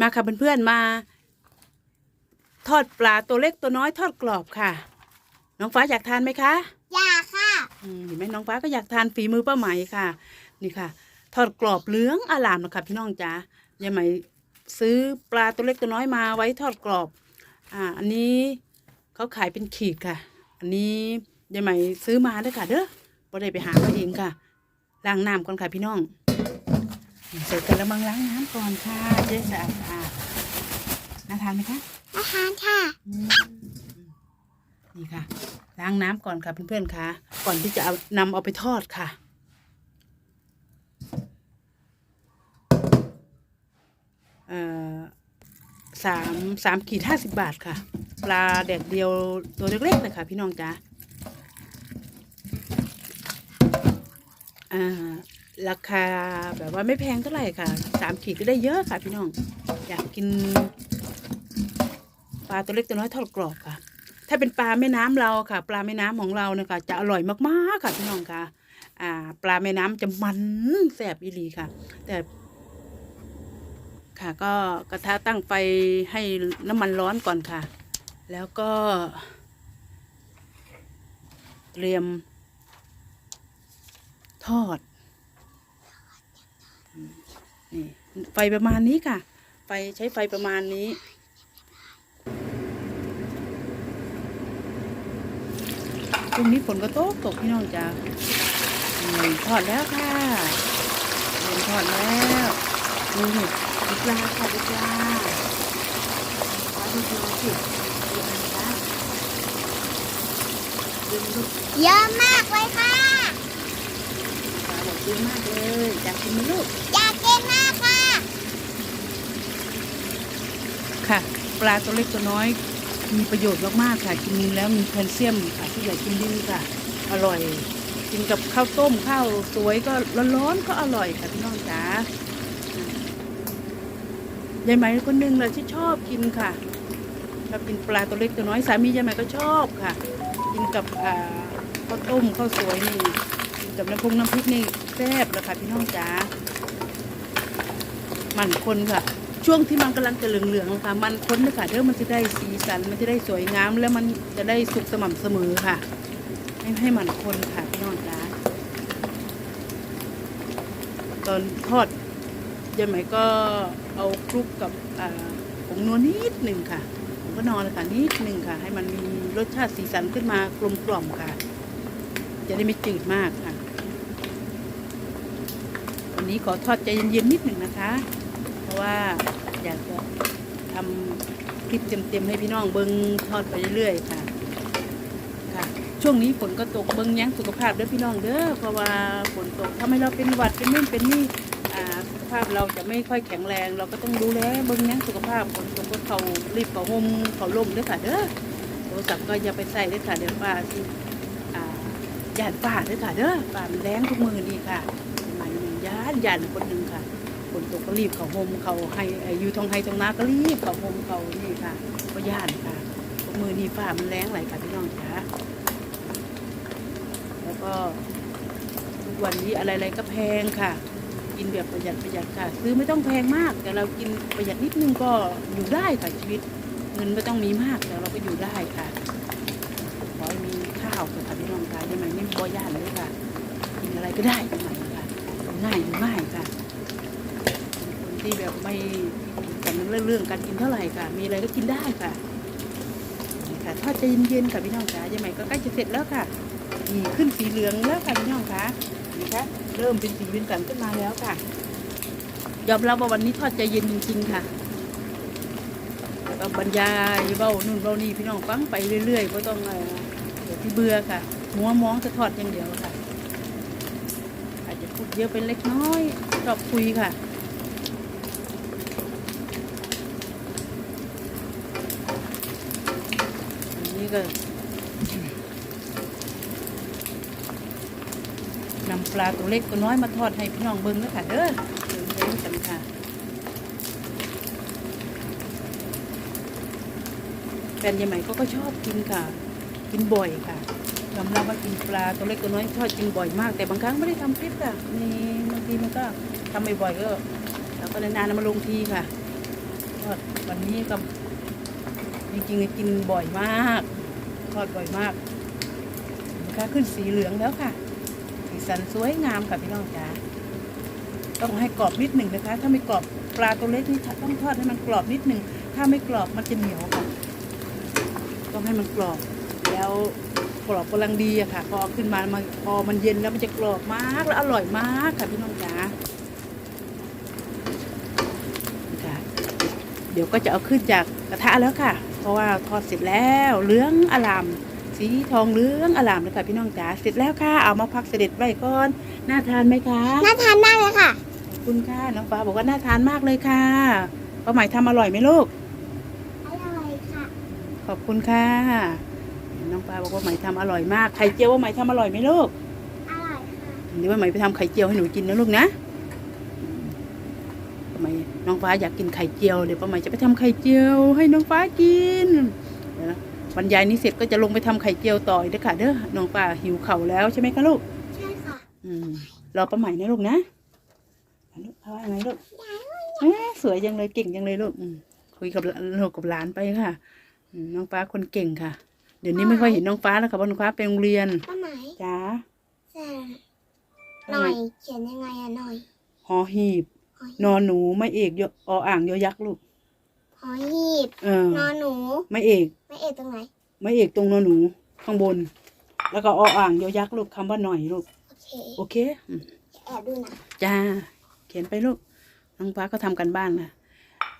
มาค่ะเพื่อนๆมา ทอดปลาตัวเล็กตัวน้อยทอดกรอบค่ะ น้องฟ้าอยากทานไหมคะอยากค่ะอืมเห็นไหมน้องฟ้าก็อยากทานฝีมือป้าไหมค่ะ นี่ค่ะ ทอดกรอบเหลืองอลามนะคะพี่น้องจ๋ายายไหมซื้อปลาตัวเล็กตัวน้อยมาไว้ทอดกรอบ อ่า อันนี้เขาขายเป็นขีดค่ะ อันนี้ยายไหมซื้อมาเด้อค่ะเด้อบ่ได้ไปหาเขาเองค่ะล้างน้ำก่อนค่ะพี่น้อง เสร็จกันแล้วมังล้างน้ำก่อนค่ะเจะได้สะอาดสะอาดน่าทานไหมคะอาหารค่ะ นี่ค่ะ ล้างน้ำก่อนค่ะเพื่อนๆค่ะ ก่อนที่จะเอานำเอาไปทอดค่ะ เอ่อสามสามขีดห้าสิบบาทค่ะ ปลาแดดเดียวตัวเล็กๆเลยค่ะ พี่น้องจ๋าอ่า ราคาแบบว่าไม่แพงเท่าไหร่ค่ะสามขีดก็ได้เยอะค่ะพี่น้อง อยากกิน ปลาตัวเล็กตัวน้อยทอดกรอบค่ะ ถ้าเป็นปลาแม่น้ำเราค่ะ ปลาแม่น้ำของเราเนี่ยค่ะจะอร่อยมากๆค่ะพี่น้องค่ะ อ่า ปลาแม่น้ำจะมันแสบอีหลีค่ะ แต่ ค่ะก็กระทะตั้งไฟให้น้ำมันร้อนก่อนค่ะ แล้วก็ เตรียม ทอด นี่ไฟประมาณนี้ค่ะ ไฟใช้ไฟประมาณนี้ช่วงนี้ฝนก็ตกตกพี่น้องจ้าอืมทอดแล้วค่ะเรียนทอดแล้วนี่ดูปลาค่ะดูปลาปลาดูปลาสิดูปลาจ้าดูดูเยอะมากเลยค่ะปลาบอกเยอะมากเลยอยากกินไหมลูกอยาก มากค่ะ ค่ะ ปลาตัวเล็กตัวน้อย มีประโยชน์มากๆค่ะ กินแล้วมีแคลเซียมค่ะที่อยากกินดีค่ะ อร่อย กินกับข้าวต้มข้าวสวยก็ร้อนๆก็อร่อยค่ะพี่น้องจ๋ายายไหมคนหนึ่งเลยที่ชอบกินค่ะชอบกินปลาตัวเล็กตัวน้อยสามียายไหมก็ชอบค่ะ กินกับข้าวต้มข้าวสวยนี่กับน้ำพงน้ำพริกนี่แซ่บเลยค่ะพี่น้องจ๋า มันคนค่ะ ช่วงที่มันกำลังจะเหลืองๆค่ะ มันคนนะคะเด้อมันจะได้สีสัน มันจะได้สวยงาม แล้วมันจะได้สุกสม่ำเสมอค่ะ ให้ให้มันคนค่ะพี่น้องจ๋าตอนทอดยายไหมก็เอาคลุกกับอ่าผงนัวนิดหนึ่งค่ะผมก็นอนค่ะนิดหนึ่งค่ะ ให้มันมีรสชาติสีสันขึ้นมากลมกล่อมค่ะ จะได้ไม่จืดมากค่ะวันนี้ขอทอดใจเย็นๆนิดหนึ่งนะคะ ราะว่าอยากจะทำคลิปเต็มๆให้พี่น้องเบิ้งทอดไปเรื่อยๆค่ะค่ะ ช่วงนี้ฝนก็ตกเบิ้งยั้งสุขภาพเด้อพี่น้องเด้อเพราะว่าฝนตกทำให้เราเป็นหวัดเป็นนู่นเป็นนี่สุขภาพเราจะไม่ค่อยแข็งแรง เราก็ต้องดูแลเบิ้งยั้งสุขภาพฝนตกก็เขารีบเขาห่มเขาล่มเด้อค่ะเด้อโทรศัพท์ก็อย่าไปใส่เด้อค่ะเดี๋ยวป้าสิอ่ย่านป้าเด้อค่ะเด้อป้ามันแรงทุกมือนี่ค่ะหมายถึงย่านยานคนหนึ่งค่ะ นตกก็รีบเขาห่มเขาให้อยู่ทองไฮตรงนาก็รีบเขาห่มเขานี่ค่ะก็ย่านค่ะมือนี่ฟ้ามันแรงไหลค่ะพี่น้องจ๋าแล้วก็ทุกวันนี้อะไรๆก็แพงค่ะ กินแบบประหยัดประหยัดค่ะ ซื้อไม่ต้องแพงมาก แต่เรากินประหยัดนิดนึงก็อยู่ได้ค่ะชีวิต เงินไม่ต้องมีมากแต่เราก็อยู่ได้ค่ะขอให้มีข้าวกับค่ะพี่น้องค่ะยังไงไม่บ่ย่านเลยค่ะกินอะไรก็ได้ยังไงค่ะง่ายง่ายค่ะ ที่แบบไม่กันเรื่องเรื่องการกินเท่าไหร่ค่ะ มีอะไรก็กินได้ค่ะนี่ค่ะทอดใจเย็นๆค่ะพี่น้องจ๋ายังไงก็ใกล้จะเสร็จแล้วค่ะนี่ขึ้นสีเหลืองแล้วค่ะพี่น้องคะนี่ค่ะเริ่มเป็นสีเป็นสันขึ้นมาแล้วค่ะยอมรับว่าวันนี้ทอดใจเย็นจริง ๆ ค่ะแล้วก็บรรยายเบ้านู่นเบ้านี่พี่น้องฟังไปเรื่อยๆก็ต้องอ่อเดี๋ยวที่เบื่อค่ะมัวมองจะทอดอย่างเดียวค่ะ อาจจะพูดเยอะไปเล็กน้อยชอบคุยค่ะ อั นี้ก็นำปลาตัวเล็กตัวน้อยมาทอดให้พี่น้องเบิ้งแล้วค่ะเด้อเบิ้งกันค่ะแฟนยายใหม่เขาก็ชอบกินค่ะ กินบ่อยค่ะยอมรับว่ากินปลาตัวเล็กตัวน้อยชอบกินบ่อยมากแต่บางครั้งไม่ได้ทำคลิปค่ะมีบางทีมันก็ทำบ่อยๆก็เราก็นานๆมาลงทีค่ะอดวันนี้ก็จริงๆกินบ่อยมาก อดบ่อยมากนะคะขึ้นสีเหลืองแล้วค่ะ สีสันสวยงามค่ะพี่น้องจ๋าต้องให้กรอบนิดหนึ่งนะคะ ถ้าไม่กรอบปลาตัวเล็กนี่ต้องทอดให้มันกรอบนิดหนึ่งถ้าไม่กรอบมันจะเหนียวค่ะ ต้องให้มันกรอบ แล้วกรอบกำลังดีอะค่ะ พอขึ้นมามันพอมันเย็นแล้วมันจะกรอบมากและอร่อยมากค่ะพี่น้องจ๋าค่ะเดี๋ยวก็จะเอาขึ้นจากกระทะแล้วค่ะ เพราะว่าทอดเสร็จแล้วเหลืองอลาม สีทองเหลืองอลามเลยค่ะพี่น้องจ๋าเสร็จแล้วค่ะเอามาพักเสด็จไว้ก่อนน่าทานไหมคะน่าทานมากเลยค่ะขอบคุณค่ะน้องฟ้าบอกว่าน่าทานมากเลยค่ะป้าใหม่ทำอร่อยไหมลูกอร่อยค่ะ ขอบคุณค่ะ น้องฟ้าบอกว่าใหม่ทำอร่อยมากไข่เจียวว่าใหม่ทำอร่อยไหมลูกอร่อยค่ะเดี๋ยวว่าใหม่ไปทำไข่เจียวให้หนูกินนะลูกนะ ป้าใหม่น้องฟ้าอยากกินไข่เจียว เดี๋ยวป้าใหม่จะไปทำไข่เจียว ให้น้องฟ้ากินเดี๋ยวนะบรรยายนี้เสร็จก็จะลงไปทำไข่เจียวต่ออีกเด้อค่ะเด้อ น้องฟ้าหิวเข่าวแล้วใช่ไหมคะลูก ใช่ค่ะ อืมรอป้าใหม่นะลูกนะเอาลูกเอาว่าไงลูกเอ๊ะสวยจังเลยเก่งจังเลยลูกอืมคุยกับลูกกับหลานไปค่ะอืมน้องฟ้าคนเก่งค่ะ เดี๋ยวนี้ไม่ค่อยเห็นน้องฟ้าแล้วค่ะเพราะน้องฟ้าไปโรงเรียนป้าไหมจ้าแต่หน่อยเขียนยังไงอะหน่อยหอหีบหอย นอนหนูไม่เอกยอออ่างยอยักษ์ลูกหอยหีบเออนอนหนู ไม่เอก ไม่เอกตรงไหน ไม่เอกตรงนอนหนู ข้างบน แล้วก็ออ่างยอยักษ์ลูกคำว่าหน่อยลูก โอเคโอเคอืมแอบดูนะจ้า เขียนไปลูก น้องฟ้าก็ทำกันบ้านนะ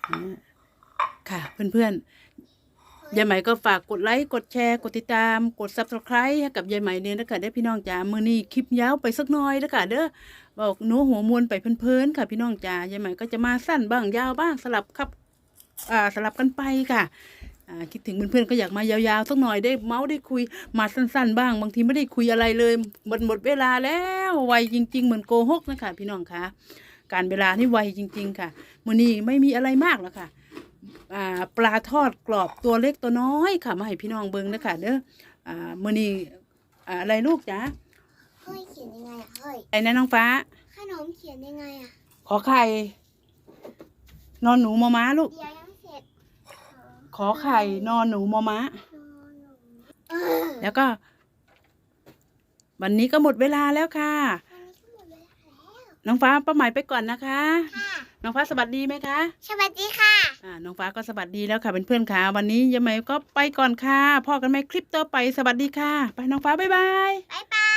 อ่าค่ะ เพื่อนๆ ยายไหม่ก็ฝากกดไลค์กดแชร์ กดติดตาม กด subscribe ให้กับยายไหม่เนี่ยนะคะได้พี่น้องจ๋ามือนี้คลิปยาวไปสักหน่อยนะคะเด้อบอกหนูหัวมวนไปเพลินๆค่ะ พี่น้องจ๋ายายไหม่ก็จะมาสั้นบ้างยาวบ้างสลับครับอ่าสลับกันไปค่ะอ่าคิดถึงเพื่อนๆก็อยากมายาวๆสักหน่อยได้เมาส์ได้คุยมาสั้น ๆ บ้าง บางทีไม่ได้คุยอะไรเลยหมดหมดเวลาแล้วไวจริง ๆ เหมือนโกหกนะคะพี่น้องคะการเวลานี่ไวจริง ๆ ค่ะมือนี้ไม่มีอะไรมากแล้วค่ะ ปลาทอดกรอบตัวเล็กตัวน้อยค่ะ มาให้พี่น้องเบิ้งนะคะเด้ออ่ามือนี้อ่าอะไรลูกจ๊ะเฮ้ยเขียนยังไงอะเฮ้ยไอ้นะน้องฟ้า ขนมเขียนยังไงอะขอไข่ นอนหนูมอม้าลูก เดี๋ยวยังเสร็จขอไข่นอนหนูมอม้านอนหนูเออแล้วก็ วันนี้ก็หมดเวลาแล้วค่ะ วันนี้ก็หมดเวลาแล้วน้องฟ้าป้าหมายไปก่อนนะคะ ค่ะน้องฟ้าสวัสดีไหมคะ สวัสดีค่ะ อ่าน้องฟ้าก็สวัสดีแล้วค่ะเป็นเพื่อนค่ะ วันนี้ยังไงก็ไปก่อนค่ะพ่อกันไหมคลิปต่อไปสวัสดีค่ะ ไปน้องฟ้าบ๊ายบาย บ๊ายบ